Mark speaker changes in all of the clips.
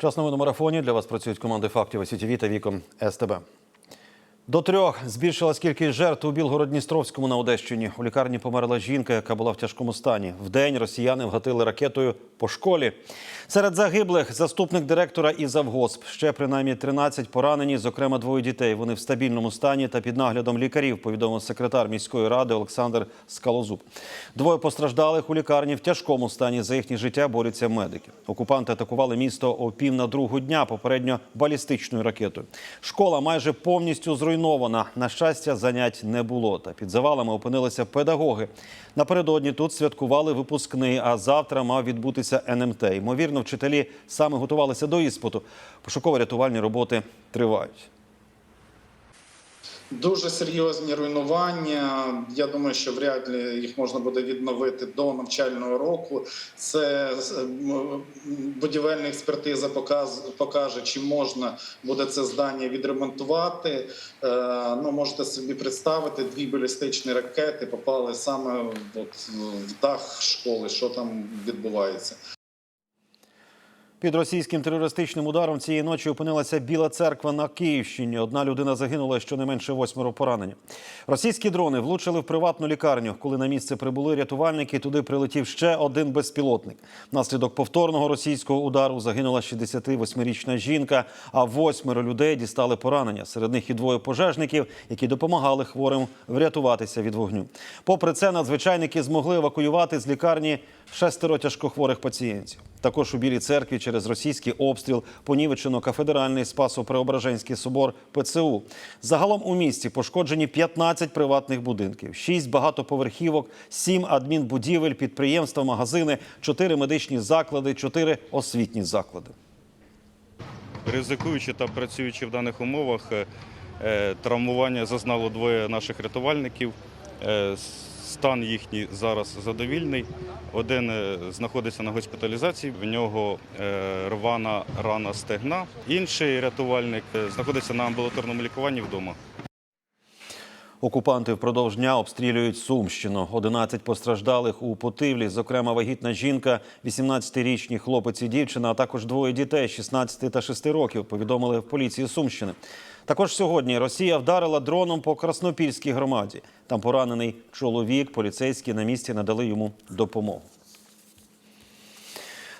Speaker 1: Час новин у марафоні. Для вас працюють команди фактів СІТІВІ та віком СТБ. До трьох збільшилась кількість жертв у Білгород-Дністровському на Одещині. У лікарні померла жінка, яка була в тяжкому стані. В день росіяни вгатили ракетою по школі. Серед загиблих заступник директора і завгосп. Ще принаймні 13 поранені, зокрема двоє дітей. Вони в стабільному стані та під наглядом лікарів, повідомив секретар міської ради Олександр Скалозуб. Двоє постраждалих у лікарні в тяжкому стані. За їхнє життя борються медики. Окупанти атакували місто о пів на другу дня, попередньо балістичною ракетою. Школа майже повністю зруйнована. На щастя, занять не було. Та під завалами опинилися педагоги. Напередодні тут святкували випускний, а завтра мав відбутися НМТ. Ймовірно, вчителі саме готувалися до іспиту. Пошуково-рятувальні роботи тривають.
Speaker 2: Дуже серйозні руйнування. Я думаю, що вряд ли їх можна буде відновити до навчального року. Це будівельна експертиза покаже, чи можна буде це здання відремонтувати. Е, Ну можете собі представити, дві балістичні ракети попали саме от в дах школи. Що там відбувається?
Speaker 1: Під російським терористичним ударом цієї ночі опинилася Біла церква на Київщині. Одна людина загинула, щонайменше восьмеро поранені. Російські дрони влучили в приватну лікарню. Коли на місце прибули рятувальники, туди прилетів ще один безпілотник. Внаслідок повторного російського удару загинула 68-річна жінка, а восьмеро людей дістали поранення. Серед них і двоє пожежників, які допомагали хворим врятуватися від вогню. Попри це, надзвичайники змогли евакуювати з лікарні шестеро тяжкохворих пацієнтів. Також у Білій церкві через російський обстріл понівечено кафедральний Спасо-Преображенський собор ПЦУ. Загалом у місті пошкоджені 15 приватних будинків, 6 багатоповерхівок, 7 адмінбудівель, підприємства, магазини, 4 медичні заклади, 4 освітні заклади.
Speaker 3: Ризикуючи та працюючи в даних умовах, е, е, травмування зазнало двоє наших рятувальників. Стан їхній зараз задовільний. Один е, знаходиться на госпіталізації, в нього е, рвана рана стегна. Інший рятувальник е, знаходиться на амбулаторному лікуванні вдома.
Speaker 1: Окупанти впродовж дня обстрілюють Сумщину. 11 постраждалих у Путивлі, зокрема вагітна жінка, 18-річні хлопець і дівчина, а також двоє дітей 16 та 6 років, повідомили в поліції Сумщини. Також сьогодні Росія вдарила дроном по Краснопільській громаді. Там поранений чоловік, поліцейські на місці надали йому допомогу.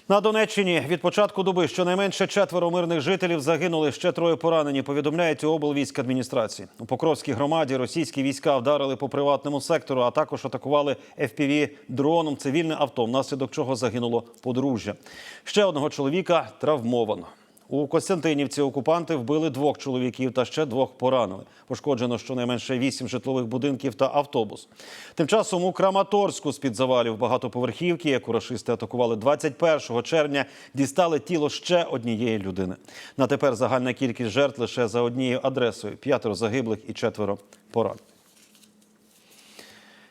Speaker 1: На Донеччині від початку доби щонайменше четверо мирних жителів загинули, ще троє поранені. Повідомляють у облвійськадміністрації. У Покровській громаді російські війська вдарили по приватному сектору, а також атакували FPV дроном цивільне авто, внаслідок чого загинуло подружжя. Ще одного чоловіка травмовано. У Костянтинівці окупанти вбили двох чоловіків та ще двох поранили. Пошкоджено щонайменше вісім житлових будинків та автобус. Тим часом у Краматорську з-під завалів багатоповерхівки, яку рашисти атакували 21 червня, дістали тіло ще однієї людини. На тепер загальна кількість жертв лише за однією адресою: п'ятеро загиблих і четверо поранених.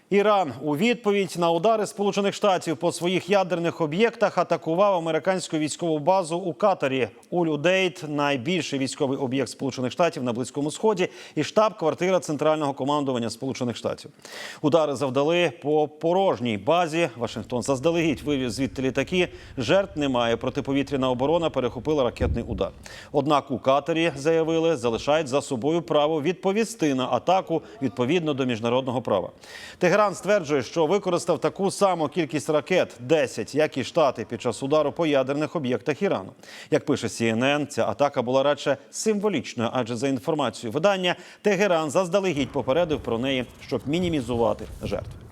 Speaker 1: Іран у відповідь на удари Сполучених Штатів по своїх ядерних об'єктах атакував американську військову базу у Катарі. Улюдейт найбільший військовий об'єкт Сполучених Штатів на близькому сході і штаб-квартира центрального командування Сполучених Штатів. Удари завдали по порожній базі. Вашингтон заздалегідь вивіз звідти літаки. Жертв немає. Протиповітряна оборона перехопила ракетний удар. Однак у Катарі заявили, залишають за собою право відповісти на атаку відповідно до міжнародного права. Тегеран стверджує, що використав таку саму кількість ракет 10, як і штати під час удару по ядерних об'єктах Ірану. Як пише CNN, ця атака була радше символічною, адже за інформацією видання Тегеран заздалегідь попередив про неї, щоб мінімізувати жертви.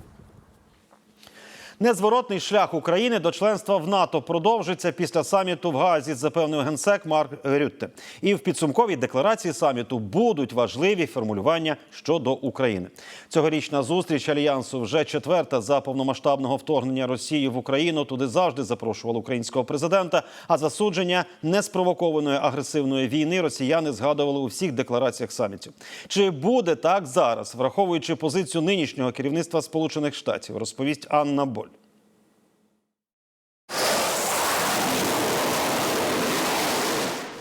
Speaker 1: Незворотний шлях України до членства в НАТО продовжиться після саміту в Газі, запевнив генсек Марк Рютте. І в підсумковій декларації саміту будуть важливі формулювання щодо України. Цьогорічна зустріч альянсу вже четверта за повномасштабного вторгнення Росії в Україну. Туди завжди запрошували українського президента. А засудження неспровокованої агресивної війни росіяни згадували у всіх деклараціях самітів. Чи буде так зараз, враховуючи позицію нинішнього керівництва Сполучених Штатів, розповість Анна Боль.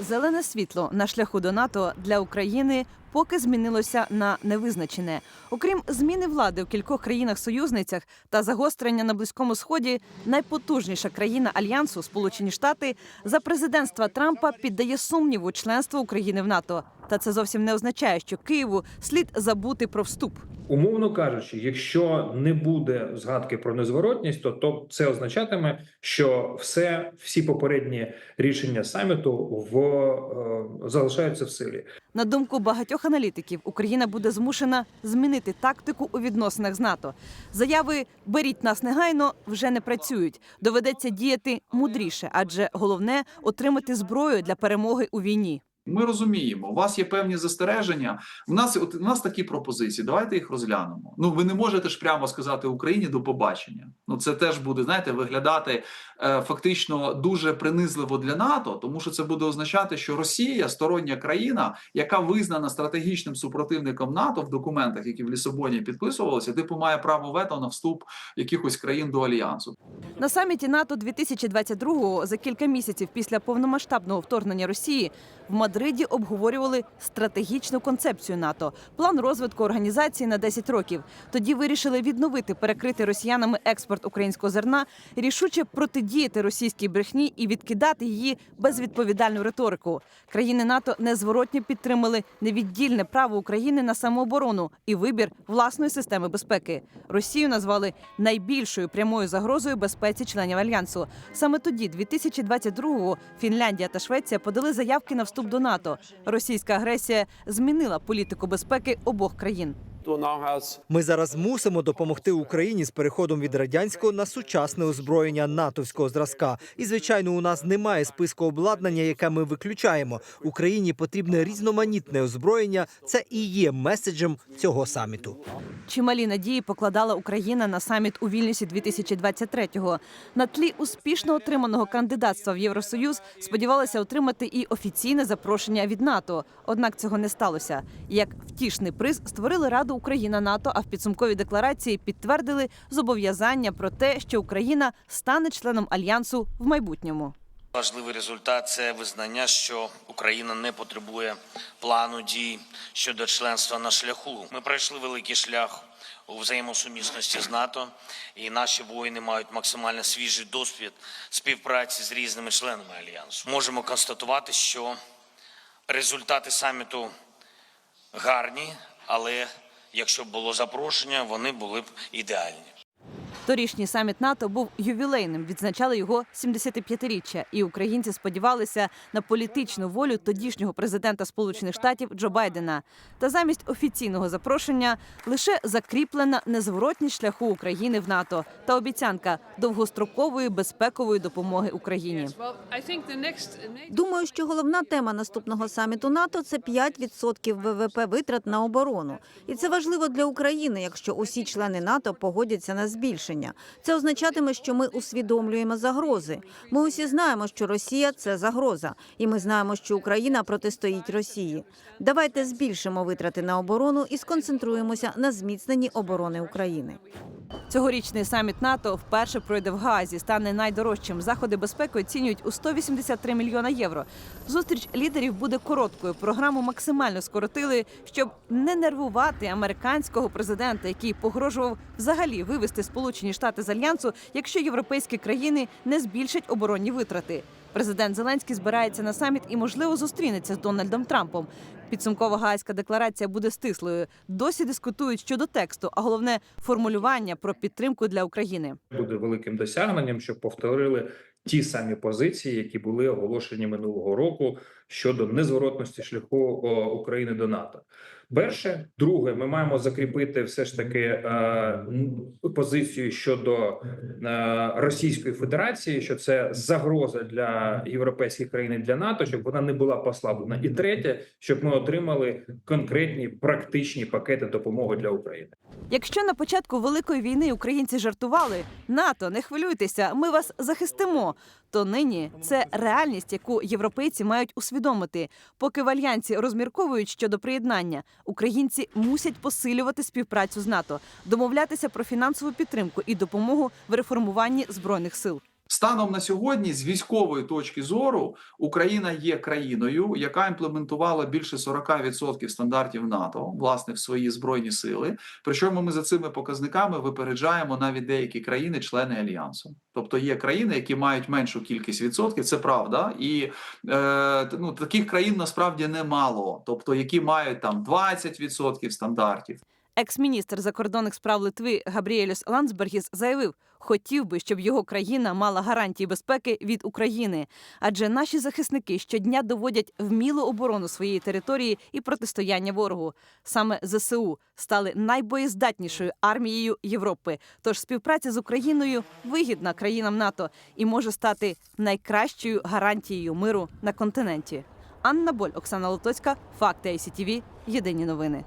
Speaker 4: Зелене світло на шляху до НАТО для України поки змінилося на невизначене. Окрім зміни влади у кількох країнах-союзницях та загострення на близькому сході, найпотужніша країна альянсу Сполучені Штати за президентства Трампа піддає сумніву членство України в НАТО. Та це зовсім не означає, що Києву слід забути про вступ.
Speaker 5: Умовно кажучи, якщо не буде згадки про незворотність, то, то це означатиме, що все, всі попередні рішення саміту в е, залишаються в силі.
Speaker 4: На думку багатьох аналітиків, Україна буде змушена змінити тактику у відносинах з НАТО. Заяви беріть нас негайно вже не працюють. Доведеться діяти мудріше, адже головне отримати зброю для перемоги у війні.
Speaker 6: Ми розуміємо, у вас є певні застереження. У нас от у нас такі пропозиції. Давайте їх розглянемо. Ну ви не можете ж прямо сказати Україні до побачення. Ну це теж буде знаєте, виглядати е, фактично дуже принизливо для НАТО, тому що це буде означати, що Росія стороння країна, яка визнана стратегічним супротивником НАТО в документах, які в Лісабоні підписувалися, типу має право вето на вступ якихось країн до альянсу.
Speaker 4: На саміті НАТО 2022-го, за кілька місяців після повномасштабного вторгнення Росії, в Мадриді обговорювали стратегічну концепцію НАТО, план розвитку організації на 10 років. Тоді вирішили відновити перекритий росіянами експорт українського зерна, рішуче протидіяти російській брехні і відкидати її безвідповідальну риторику. Країни НАТО незворотньо підтримали невіддільне право України на самооборону і вибір власної системи безпеки. Росію назвали найбільшою прямою загрозою безпеці членів альянсу. Саме тоді, 2022-го, Фінляндія та Швеція подали заявки на вступ до НАТО. Російська агресія змінила політику безпеки обох країн.
Speaker 7: Ми зараз мусимо допомогти Україні з переходом від радянського на сучасне озброєння натовського зразка. І звичайно, у нас немає списку обладнання, яке ми виключаємо. Україні потрібне різноманітне озброєння. Це і є меседжем цього саміту.
Speaker 4: Чималі надії покладала Україна на саміт у Вільнюсі 2023-го. На тлі успішно отриманого кандидатства в Євросоюз сподівалися отримати і офіційне запрошення від НАТО. Однак цього не сталося. Як втішний приз створили Раду Україна НАТО, а в підсумковій декларації підтвердили зобов'язання про те, що Україна стане членом альянсу в майбутньому.
Speaker 8: Важливий результат це визнання, що Україна не потребує плану дій щодо членства на шляху. Ми пройшли великий шлях у взаємосумісності з НАТО, і наші воїни мають максимально свіжий досвід співпраці з різними членами альянсу. Можемо констатувати, що результати саміту гарні, але якщо б було запрошення, вони були б ідеальні.
Speaker 4: Торішній саміт НАТО був ювілейним. Відзначали його 75-річчя. І українці сподівалися на політичну волю тодішнього президента Сполучених Штатів Джо Байдена. Та замість офіційного запрошення лише закріплена незворотність шляху України в НАТО та обіцянка довгострокової безпекової допомоги Україні.
Speaker 9: Думаю, що головна тема наступного саміту НАТО це 5% ВВП витрат на оборону, і це важливо для України, якщо усі члени НАТО погодяться на збільшення. Це означатиме, що ми усвідомлюємо загрози. Ми усі знаємо, що Росія це загроза, і ми знаємо, що Україна протистоїть Росії. Давайте збільшимо витрати на оборону і сконцентруємося на зміцненні оборони України.
Speaker 4: Цьогорічний саміт НАТО вперше пройде в Гаазі, стане найдорожчим. Заходи безпеки оцінюють у 183 мільйона євро. Зустріч лідерів буде короткою. Програму максимально скоротили, щоб не нервувати американського президента, який погрожував взагалі вивести Сполучені Штати з альянсу, якщо європейські країни не збільшать оборонні витрати. Президент Зеленський збирається на саміт і, можливо, зустрінеться з Дональдом Трампом. Підсумкова гаазька декларація буде стислою. Досі дискутують щодо тексту, а головне формулювання про підтримку для України.
Speaker 5: Буде великим досягненням, щоб повторили ті самі позиції, які були оголошені минулого року щодо незворотності шляху України до НАТО. Перше, друге, ми маємо закріпити все ж таки е, позицію щодо е, Російської Федерації, що це загроза для європейських країн і для НАТО, щоб вона не була послаблена. І третє, щоб ми отримали конкретні практичні пакети допомоги для України.
Speaker 4: Якщо на початку великої війни українці жартували НАТО, не хвилюйтеся, ми вас захистимо. То нині це реальність, яку європейці мають усвідомити. Поки в альянсі розмірковують щодо приєднання, українці мусять посилювати співпрацю з НАТО, домовлятися про фінансову підтримку і допомогу в реформуванні збройних сил.
Speaker 6: Станом на сьогодні, з військової точки зору, Україна є країною, яка імплементувала більше 40% стандартів НАТО власне в свої збройні сили. Причому ми за цими показниками випереджаємо навіть деякі країни-члени альянсу. Тобто є країни, які мають меншу кількість відсотків, це правда, і е, ну таких країн насправді немало, тобто які мають там 20% стандартів.
Speaker 4: Екс-міністр закордонних справ Литви Габріелюс Ландсбергіс заявив, хотів би, щоб його країна мала гарантії безпеки від України, адже наші захисники щодня доводять вмілу оборону своєї території і протистояння ворогу. Саме ЗСУ стали найбоєздатнішою армією Європи. Тож співпраця з Україною вигідна країнам НАТО і може стати найкращою гарантією миру на континенті. Анна Боль, Оксана Лотоцька, Факти ICTV, Єдині новини.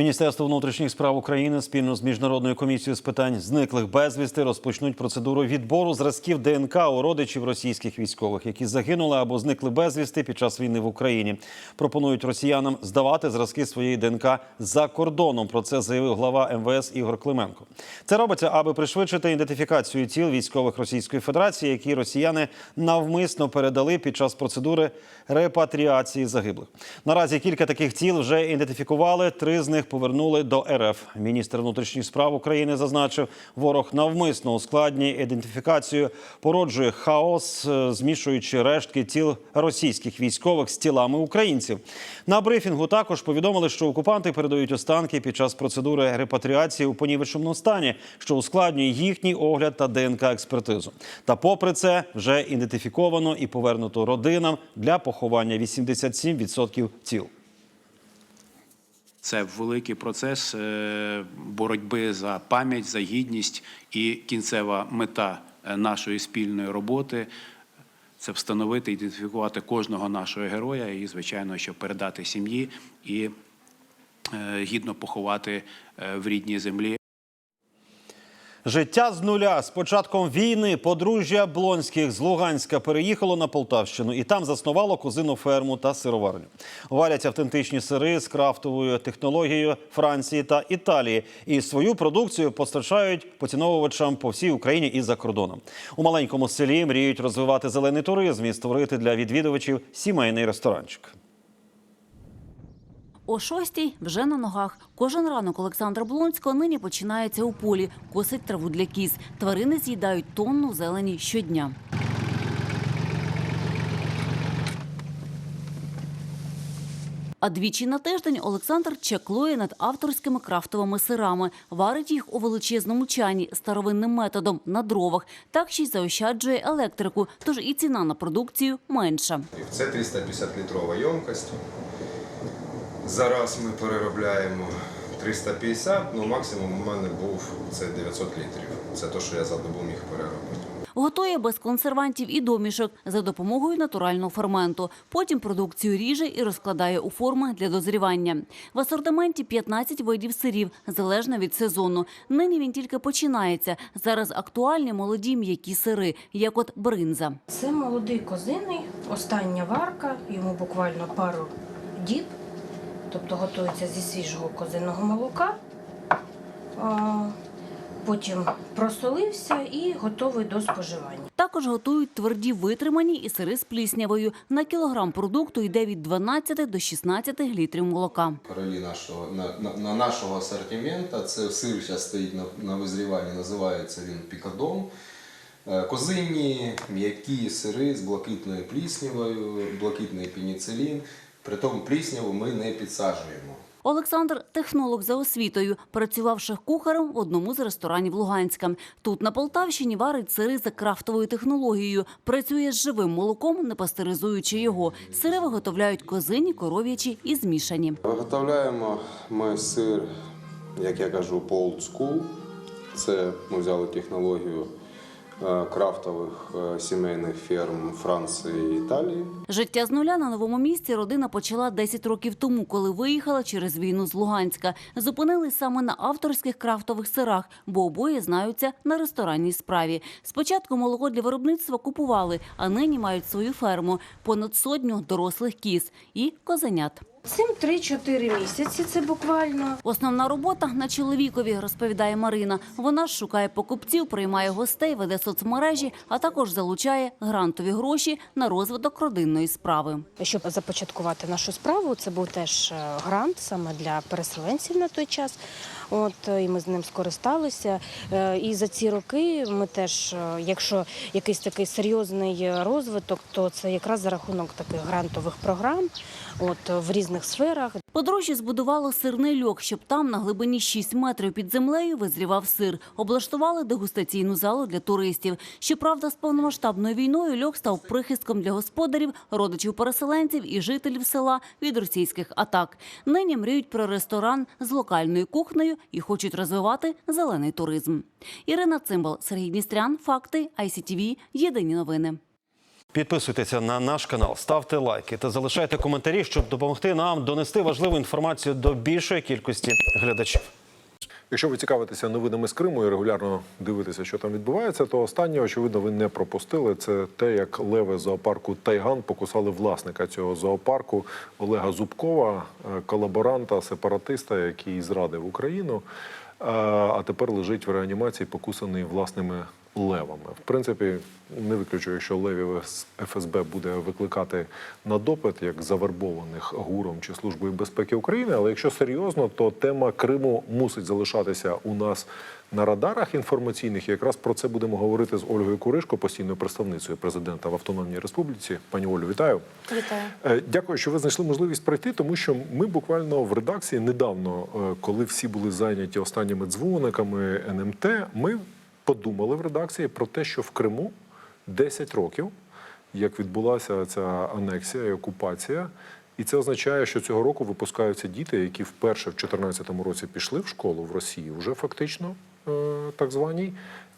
Speaker 1: Міністерство внутрішніх справ України спільно з міжнародною комісією з питань зниклих безвісти розпочнуть процедуру відбору зразків ДНК у родичів російських військових, які загинули або зникли безвісти під час війни в Україні. Пропонують росіянам здавати зразки своєї ДНК за кордоном. Про це заявив глава МВС Ігор Клименко. Це робиться, аби пришвидшити ідентифікацію тіл військових Російської Федерації, які росіяни навмисно передали під час процедури репатріації загиблих. Наразі кілька таких тіл вже ідентифікували. Три з них повернули до РФ. Міністр внутрішніх справ України зазначив, ворог навмисно ускладнює ідентифікацію, породжує хаос, е, змішуючи рештки тіл російських військових з тілами українців. На брифінгу також повідомили, що окупанти передають останки під час процедури репатріації у понівеченому стані, що ускладнює їхній огляд та ДНК експертизу. Та попри це вже ідентифіковано і повернуто родинам для поховання 87% тіл.
Speaker 10: Це великий процес е, боротьби за пам'ять, за гідність і кінцева мета е, нашої спільної роботи. Це встановити, ідентифікувати кожного нашого героя і, звичайно, щоб передати сім'ї і е, гідно поховати в рідній землі.
Speaker 1: Життя з нуля з початком війни подружжя Блонських з Луганська переїхало на Полтавщину і там заснувало козину ферму та сироварню. Варять автентичні сири з крафтовою технологією Франції та Італії і свою продукцію постачають поціновувачам по всій Україні і за кордоном. У маленькому селі мріють розвивати зелений туризм і створити для відвідувачів сімейний ресторанчик.
Speaker 11: О шостій вже на ногах. Кожен ранок Олександра Блонського нині починається у полі, косить траву для кіз. Тварини з'їдають тонну зелені щодня. А двічі на тиждень Олександр чеклує над авторськими крафтовими сирами, варить їх у величезному чані старовинним методом на дровах. Так ще й заощаджує електрику, тож і ціна на продукцію менша.
Speaker 12: Це 350 літрова ємкость. Зараз ми переробляємо 350, ну максимум у мене був це 900 літрів. Це те, що я за добу міг переробити.
Speaker 11: Готує без консервантів і домішок за допомогою натурального ферменту. Потім продукцію ріже і розкладає у форми для дозрівання. В асортименті 15 видів сирів, залежно від сезону. Нині він тільки починається. Зараз актуальні молоді м'які сири, як от бринза.
Speaker 13: Це молодий козиний, остання варка, йому буквально пару діб, тобто готується зі свіжого козиного молока. Потім просолився і готовий до споживання.
Speaker 11: Також готують тверді витримані і сири з пліснявою. На кілограм продукту йде від 12 до 16 літрів молока.
Speaker 12: Короли нашого на, на, на нашого асортимента. Це сир зараз стоїть на, на визріванні, називається він пікадон. Е, Козинні, м'які сири з блакитною пліснявою, блакитний пеніцилін. При тому плісняву ми не підсаджуємо.
Speaker 11: Олександр технолог за освітою, працював шеф-кухарем в одному з ресторанів Луганська. Тут на Полтавщині варить сири за крафтовою технологією. Працює з живим молоком, не пастеризуючи його. Сири виготовляють козині, коров'ячі і змішані.
Speaker 12: Виготовляємо ми сир, як я кажу, по school. Це ми взяли технологію крафтових е, сімейних ферм Франції і Італії.
Speaker 11: Життя з нуля на новому місці родина почала 10 років тому, коли виїхала через війну з Луганська. Зупинились саме на авторських крафтових сирах, бо обоє знаються на ресторанній справі. Спочатку молоко для виробництва купували, а нині мають свою ферму, понад сотню дорослих кіз і козенят.
Speaker 13: Цим 3-4 місяці це буквально.
Speaker 11: Основна робота на чоловікові, розповідає Марина. Вона ж шукає покупців, приймає гостей, веде соцмережі, а також залучає грантові гроші на розвиток родинної справи.
Speaker 13: Щоб започаткувати нашу справу, це був теж е, грант саме для переселенців на той час. От е, і ми з ним скористалися. Е, І за ці роки ми теж, е, якщо якийсь такий серйозний розвиток, то це якраз за рахунок таких грантових програм, от в різних сферах.
Speaker 11: Подружжя збудувало сирний льох, щоб там на глибині 6 метрів під землею визрівав сир. Облаштували дегустаційну залу для туристів. Щоправда, з повномасштабною війною льох став прихистком для господарів, родичів переселенців і жителів села від російських атак. Нині мріють про ресторан з локальною кухнею і хочуть розвивати зелений туризм. Ірина Цимбал, Сергій Дністрян, Факти, ICTV, Єдині новини.
Speaker 1: Підписуйтеся на наш канал, ставте лайки та залишайте коментарі, щоб допомогти нам донести важливу інформацію до більшої кількості глядачів.
Speaker 14: Якщо ви цікавитеся новинами з Криму і регулярно дивитеся, що там відбувається, то останнє, очевидно, ви не пропустили. Це те, як леви зоопарку Тайган покусали власника цього зоопарку Олега Зубкова, е, колаборанта, сепаратиста, який зрадив Україну, е, а тепер лежить в реанімації, покусаний власними левами. В принципі, не виключую, що левів ФСБ буде викликати на допит як завербованих гуром чи службою безпеки України. Але якщо серйозно, то тема Криму мусить залишатися у нас на радарах інформаційних. І якраз про це будемо говорити з Ольгою Куришко, постійною представницею президента в Автономній Республіці. Пані Олю, вітаю.
Speaker 13: Вітаю.
Speaker 14: Е, Дякую, що ви знайшли можливість прийти, тому що ми буквально в редакції недавно, е, коли всі були зайняті останніми дзвониками НМТ, ми подумали в редакції про те, що в Криму 10 років, як відбулася ця анексія і окупація. І це означає, що цього року випускаються діти, які вперше в 2014 році пішли в школу в Росії, вже фактично е, так званій,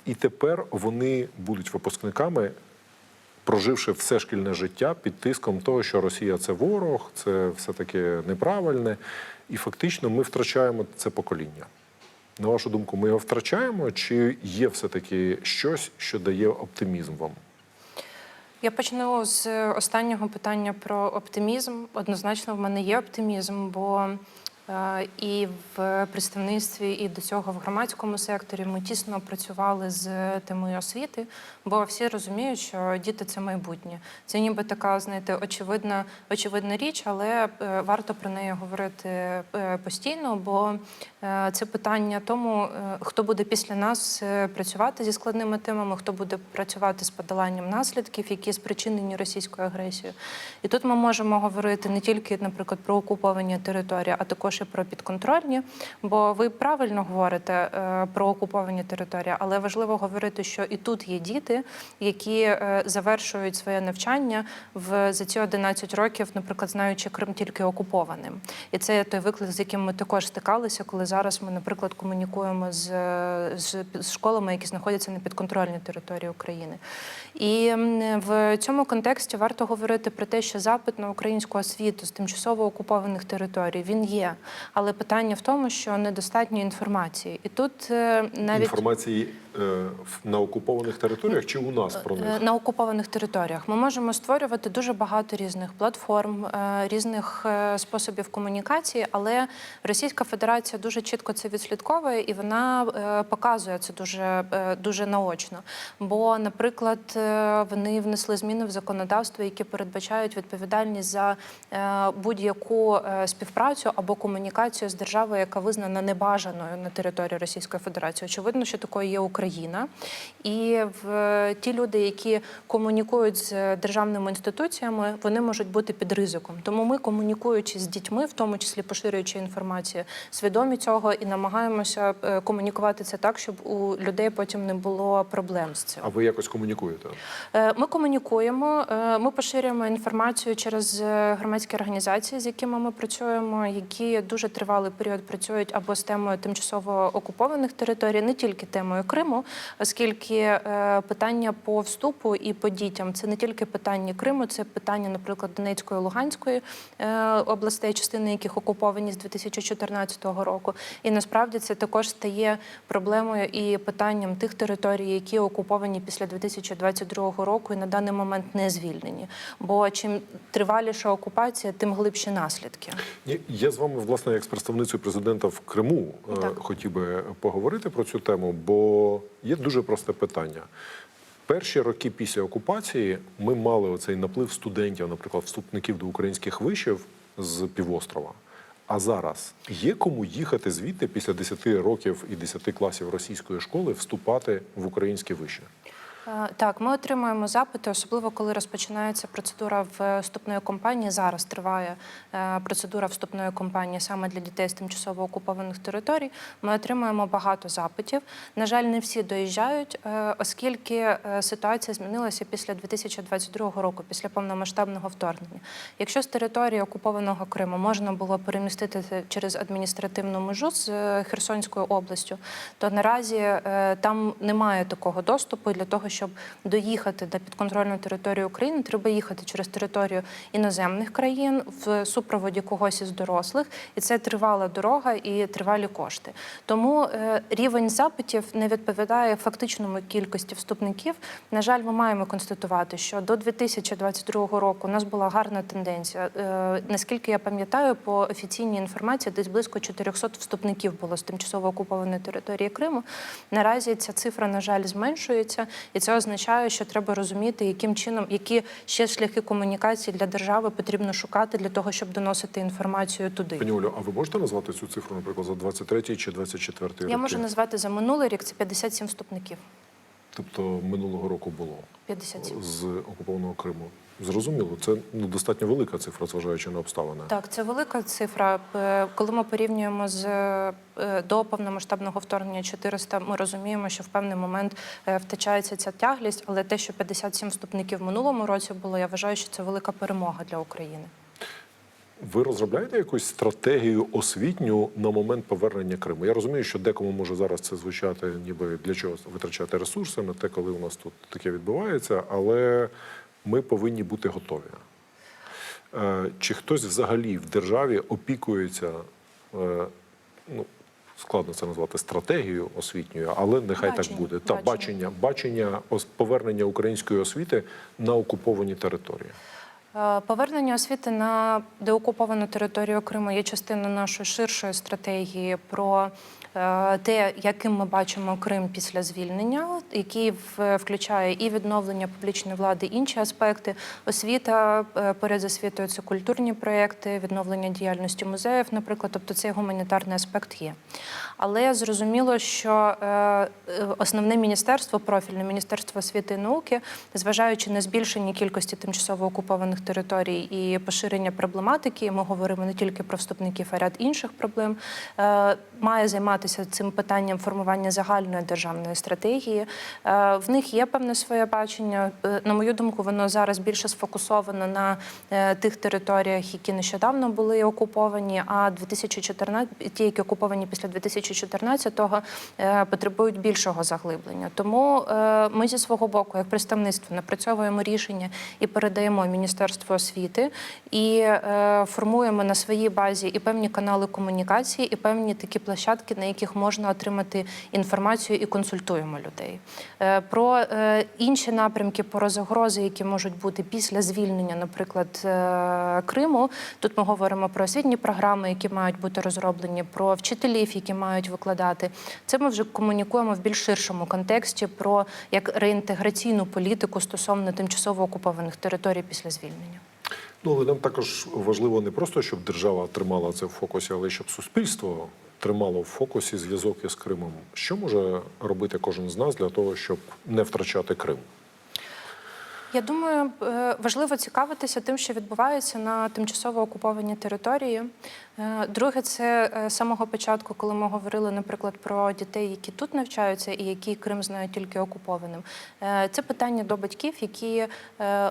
Speaker 14: і тепер вони будуть випускниками проживши все шкільне життя під тиском того, що Росія це ворог, це все таки неправильне, і фактично ми втрачаємо це покоління. На вашу думку, ми його втрачаємо, чи є все-таки щось, що дає оптимізм вам?
Speaker 15: Я почну з останнього питання про оптимізм. Однозначно, в мене є оптимізм, бо е, і в представництві, і до цього в громадському секторі ми тісно працювали з темою освіти, бо всі розуміють, що діти це майбутнє. Це ніби така, знаєте, очевидна, очевидна річ, але е, варто про неї говорити е, постійно, бо е, це питання тому, е, хто буде після нас е, працювати зі складними темами, хто буде працювати з подоланням наслідків, які спричинені російською агресією. І тут ми можемо говорити не тільки, наприклад, про окуповані території, а також і про підконтрольні. Бо ви правильно говорите е, про окуповані території, але важливо говорити, що і тут є діти, які е, завершують своє навчання в за ці 11 років, наприклад, знаючи Крим тільки окупованим. І це той виклик, з яким ми також стикалися, коли зараз ми, наприклад, комунікуємо з, з, з школами, які знаходяться на підконтрольній території України. І в цьому контексті варто говорити про те, що запит на українську освіту з тимчасово окупованих територій він є. Але питання в тому, що недостатньо інформації. І тут е, навіть
Speaker 14: Інформації на окупованих територіях чи у нас про
Speaker 15: Е,
Speaker 14: них?
Speaker 15: на окупованих територіях. Ми можемо створювати дуже багато різних платформ, е, різних е, способів комунікації, але Російська Федерація дуже чітко це відслідковує і вона е, показує це дуже, е, дуже наочно. Бо, наприклад, е, вони внесли зміни в законодавство, які передбачають відповідальність за е, будь-яку е, співпрацю або комунікацію з державою, яка визнана небажаною на території Російської Федерації. Очевидно, що такою є Україна, і в ті люди, які комунікують з державними інституціями, вони можуть бути під ризиком. Тому ми, комунікуючи з дітьми, в тому числі поширюючи інформацію, свідомі цього і намагаємося е, комунікувати це так, щоб у людей потім не було проблем з цим.
Speaker 14: А ви якось комунікуєте?
Speaker 15: Е, Ми комунікуємо, е, ми поширюємо інформацію через е, громадські організації, з якими ми працюємо, які дуже тривалий період працюють або з темою тимчасово окупованих територій, не тільки темою Криму. Криму, оскільки е, питання по вступу і по дітям це не тільки питання Криму, це питання, наприклад, Донецької Луганської е, областей, частини яких окуповані з 2014 року. І насправді це також стає проблемою і питанням тих територій, які окуповані після 2022 року і на даний момент не звільнені. Бо чим триваліша окупація, тим глибші наслідки.
Speaker 14: Я з вами, власне, як з представницею президента в Криму е,
Speaker 15: Так.
Speaker 14: хотів би поговорити про цю тему, бо є дуже просте питання. Перші роки після окупації ми мали оцей наплив студентів, наприклад, вступників до українських вишів з півострова. А зараз є кому їхати звідти після 10 років і 10 класів російської школи вступати в українські виші?
Speaker 15: Е, Так, ми отримуємо запити, особливо коли розпочинається процедура вступної кампанії. Зараз триває е, процедура вступної кампанії саме для дітей з тимчасово окупованих територій. Ми отримуємо багато запитів. На жаль, не всі доїжджають, е, оскільки е, ситуація змінилася після 2022 року, після повномасштабного вторгнення. Якщо з території окупованого Криму можна було перемістити через адміністративну межу з е, Херсонською областю, то наразі е, там немає такого доступу. Для того, щоб доїхати на підконтрольну територію України, треба їхати через територію іноземних країн в супроводі когось із дорослих, і це тривала дорога і тривалі кошти. Тому е, рівень запитів не відповідає фактичному кількості вступників. На жаль, ми маємо констатувати, що до 2022 року у нас була гарна тенденція. Е, Наскільки я пам'ятаю, по офіційній інформації десь близько 400 вступників було з тимчасово окупованої території Криму. Наразі ця цифра, на жаль, зменшується, і це означає, що треба розуміти, яким чином які ще шляхи комунікації для держави потрібно шукати для того, щоб доносити інформацію туди.
Speaker 14: Пані Олю, а ви можете назвати цю цифру, наприклад, за 23 чи 24 роки?
Speaker 15: Я можу назвати за минулий рік це 57 вступників.
Speaker 14: Тобто минулого року було
Speaker 15: 57.
Speaker 14: з окупованого Криму. Зрозуміло, це ну, достатньо велика цифра, зважаючи на обставини.
Speaker 15: Так, це велика цифра. Е, Коли ми порівнюємо з е, до повномасштабного вторгнення 400, ми розуміємо, що в певний момент е, втрачається ця тяглість, але те, що 57 вступників в минулому році було, я вважаю, що це велика перемога для України.
Speaker 14: Ви розробляєте якусь стратегію освітню на момент повернення Криму? Я розумію, що декому може зараз це звучати, ніби для чого витрачати ресурси на те, коли у нас тут таке відбувається, але ми повинні бути готові. Е, Чи хтось взагалі в державі опікується, е, ну складно це назвати стратегією освітньою, але нехай
Speaker 15: Бачення,
Speaker 14: так буде. Та
Speaker 15: бачення.
Speaker 14: бачення, бачення повернення української освіти на окуповані території.
Speaker 15: Е, Повернення освіти на деокуповану територію Криму є частиною нашої ширшої стратегії про те, яким ми бачимо Крим після звільнення, який включає і відновлення публічної влади, інші аспекти. Освіта е, поряд з освітою це культурні проекти, відновлення діяльності музеїв, наприклад, тобто цей гуманітарний аспект є. Але зрозуміло, що е, е, основне міністерство, профільне міністерство освіти і науки, зважаючи на збільшення кількості тимчасово окупованих територій і поширення проблематики, ми говоримо не тільки про вступників, а ряд інших проблем, е, має займатися цим питанням формування загальної державної стратегії. Е, В них є певне своє бачення. Е, На мою думку, воно зараз більше сфокусовано на е, тих територіях, які нещодавно були окуповані, а 2014, ті, які окуповані після 2014-го, е, потребують більшого заглиблення. Тому ми зі свого боку, як представництво, напрацьовуємо рішення і передаємо Міністерству освіти і формуємо на своїй базі і певні канали комунікації, і певні такі площадки, на яких можна отримати інформацію і консультуємо людей. Е, Про е, інші напрямки, про загрози, які можуть бути після звільнення, наприклад, е, Криму. Тут ми говоримо про освітні програми, які мають бути розроблені, про вчителів, які мають викладати. Це ми вже комунікуємо в більш ширшому контексті про як реінтеграційну політику стосовно тимчасово окупованих територій після звільнення.
Speaker 14: Ну, але нам також важливо не просто, щоб держава тримала це в фокусі, але щоб суспільство тримало в фокусі зв'язок із Кримом. Що може робити кожен з нас для того, щоб не втрачати Крим?
Speaker 15: Я думаю, е, важливо цікавитися тим, що відбувається на тимчасово окупованій території. Е, Друге, це е, з самого початку, коли ми говорили, наприклад, про дітей, які тут навчаються і які Крим знають тільки окупованим. Е, Це питання до батьків, які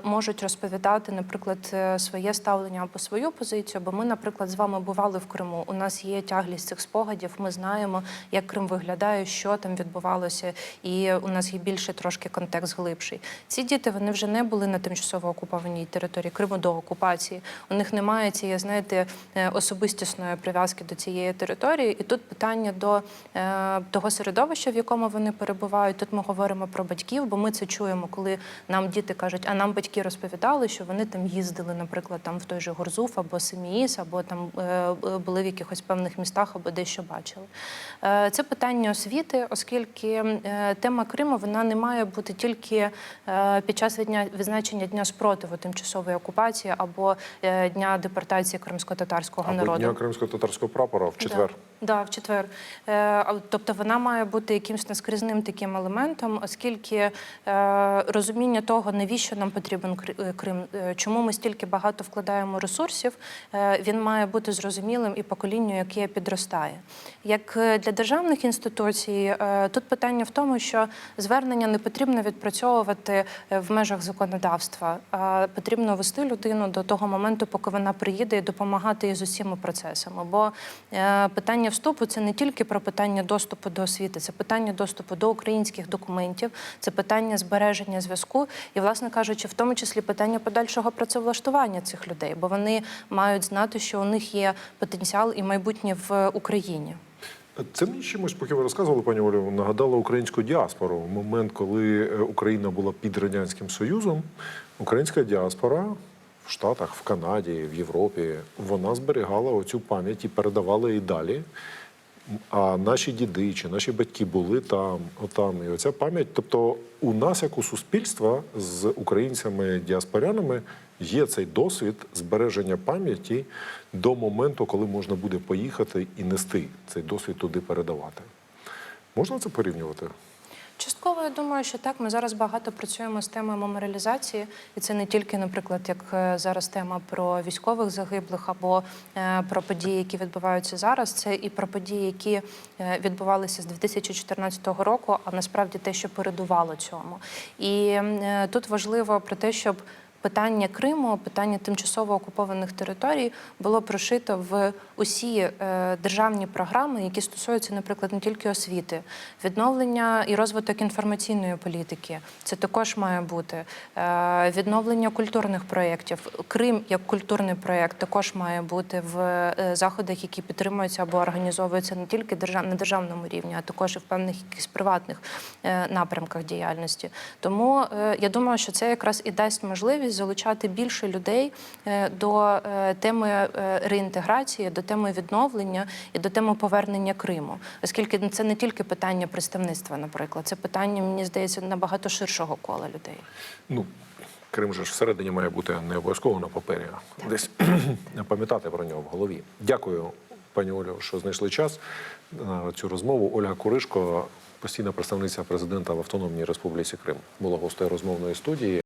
Speaker 15: можуть розповідати, наприклад, своє ставлення або свою позицію. Бо ми, наприклад, з вами бували в Криму. У нас є тяглість цих спогадів. Ми знаємо, як Крим виглядає, що там відбувалося, і у нас є більше трошки контекст глибший. Ці діти вони вже не були на тимчасово окупованій території Криму до окупації. У них немає цієї, знаєте, е, особистісної прив'язки до цієї території. І тут питання до е, того середовища, в якому вони перебувають. Тут ми говоримо про батьків, бо ми це чуємо, коли нам діти кажуть, а нам батьки розповідали, що вони там їздили, наприклад, там в той же Горзуф або Семіїс, або там е, е, були в якихось певних містах, або дещо бачили. Е, Це питання освіти, оскільки е, тема Криму вона не має бути тільки е, під час відня- відзначення дня спротиву тимчасової окупації або е, дня депортації кримсько-татарського народу.
Speaker 14: Дня кримсько-татарського прапора в четвер.
Speaker 15: Да, да, в четвер. Е, тобто вона має бути якимось наскрізним таким елементом, оскільки е, розуміння того, навіщо нам потрібен е, Крим, чому ми стільки багато вкладаємо ресурсів, він має бути зрозумілим і поколінню, яке підростає. Як для державних інституцій, тут питання в тому, що звернення не потрібно відпрацьовувати в межах законодавства, а потрібно вести людину до того моменту, поки вона приїде і допомагати їй з усіма процесами. Бо е, питання вступу це не тільки про питання доступу до освіти, це питання доступу до українських документів, це питання збереження зв'язку і, власне кажучи, в тому числі питання подальшого працевлаштування цих людей, бо вони мають знати, що у них є потенціал і майбутнє в Україні.
Speaker 14: Це мені чимось, поки ви розказували, пані Олю, нагадало українську діаспору. В момент, коли е, Україна була під Радянським Союзом, українська діаспора Штатах, в Канаді, в Європі, вона зберігала оцю пам'ять і передавала її далі. А наші діди чи наші батьки були там, отам. І оця пам'ять. Тобто, у нас, як у суспільства, з українцями-діаспорянами, є цей досвід збереження пам'яті до моменту, коли можна буде поїхати і нести цей досвід туди передавати. Можна це порівнювати?
Speaker 15: Частково я думаю, що так. Ми зараз багато працюємо з темою меморіалізації, і це не тільки, наприклад, як е, зараз тема про військових загиблих або е, про події, які відбуваються зараз. Це і про події, які е, відбувалися з 2014 року, а насправді те, що передувало цьому. І тут важливо про те, щоб питання Криму, питання тимчасово окупованих територій було прошито в усі е, державні програми, які стосуються, наприклад, не тільки освіти, відновлення і розвиток інформаційної політики. Це також має бути Е, відновлення культурних проєктів. Крим як культурний проєкт також має бути в е, заходах, які підтримуються або організовуються не тільки на державному рівні, а також і в певних якихось приватних напрямках діяльності. Тому я думаю, що це якраз і дасть можливість залучати більше людей е, до е, теми е, реінтеграції, до теми відновлення і до теми повернення Криму, оскільки це не тільки питання представництва, наприклад, це питання, мені здається, набагато ширшого кола людей.
Speaker 14: Ну, Крим же ж всередині має бути не обов'язково на папері, а десь пам'ятати про нього в голові. Дякую, пані Олю, що знайшли час на цю розмову. Ольга Куришко, постійна представниця президента в Автономній Республіці Крим, була гостею розмовної студії.